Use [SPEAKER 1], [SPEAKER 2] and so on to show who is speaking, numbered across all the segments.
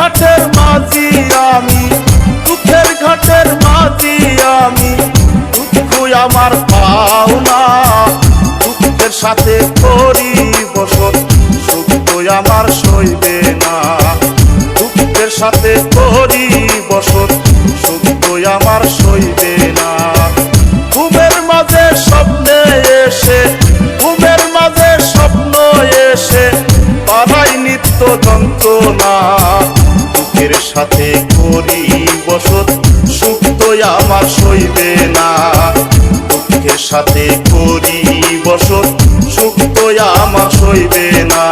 [SPEAKER 1] ঘাটের মাঝি আমি, দুঃখের ঘাটের মাঝি আমি। দুঃখ আমার পাও না দুঃখের সাথে করি বসত সুখ তো আমার সইবে না। দুঃখের সাথে করি বসত সুখ তো আমার সইবে না। ঘুমের মাঝে স্বপ্নে এসে, ঘুমের মাঝে স্বপ্ন এসে পাড়াই নিত্য যন্ত্রণা। সাথে করি বসত সুখ তো আমার সইবে না। দুঃখের সাথে করি বসত সুখ তো আমার সইবে না।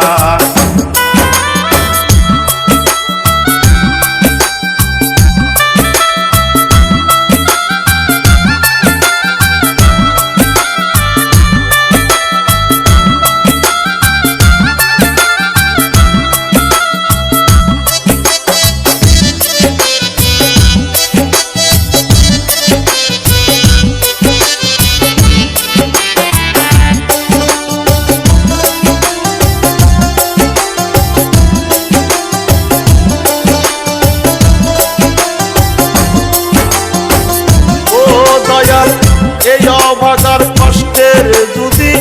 [SPEAKER 1] এই অভাগার কষ্টের যদি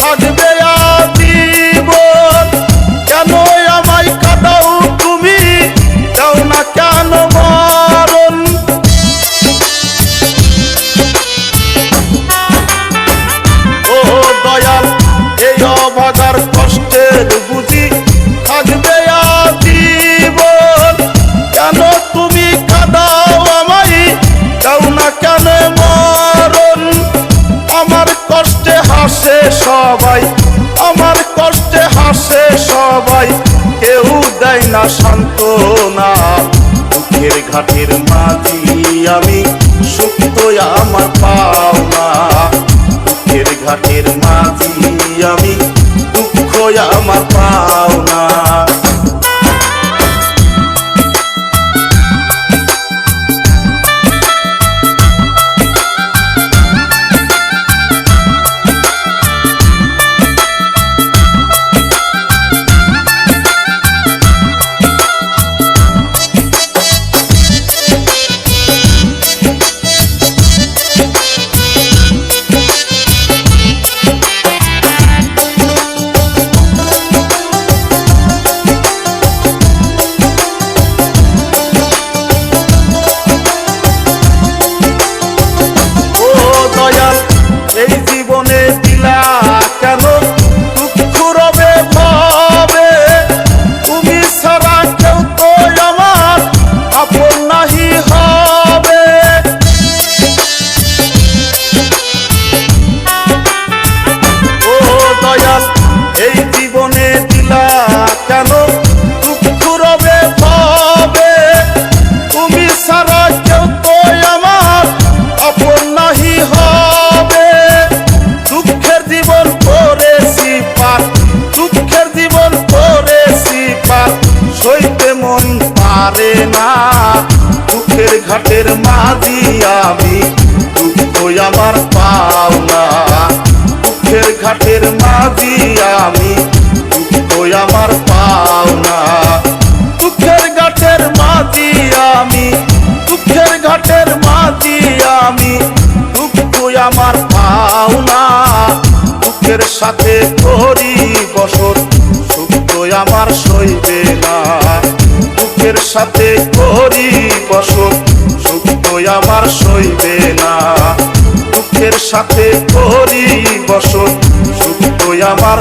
[SPEAKER 1] থাকবে। দেয় না সান্ত্বনা। দুঃখের ঘাটের মাঝি আমি সুখ তো আমার পাওনা। দুঃখের ঘাটের মাঝি পারে না। দুঃখের ঘাটের মাঝি আমি দুঃখ আমার পাও না দুঃখের ঘাটের মাঝি আমি দুঃখ আমার পাও না দুঃখের ঘাটের মাঝি আমি দুঃখের ঘাটের মাঝি আমি দুঃখ আমার পাও না দুঃখের সাথে করি বসত সুখ আমার সইবে না। দুঃখের সাথে করি বসত, সুখ তো আমার সইবে না। দুঃখের সাথে করি বসত, সুখ তো আমার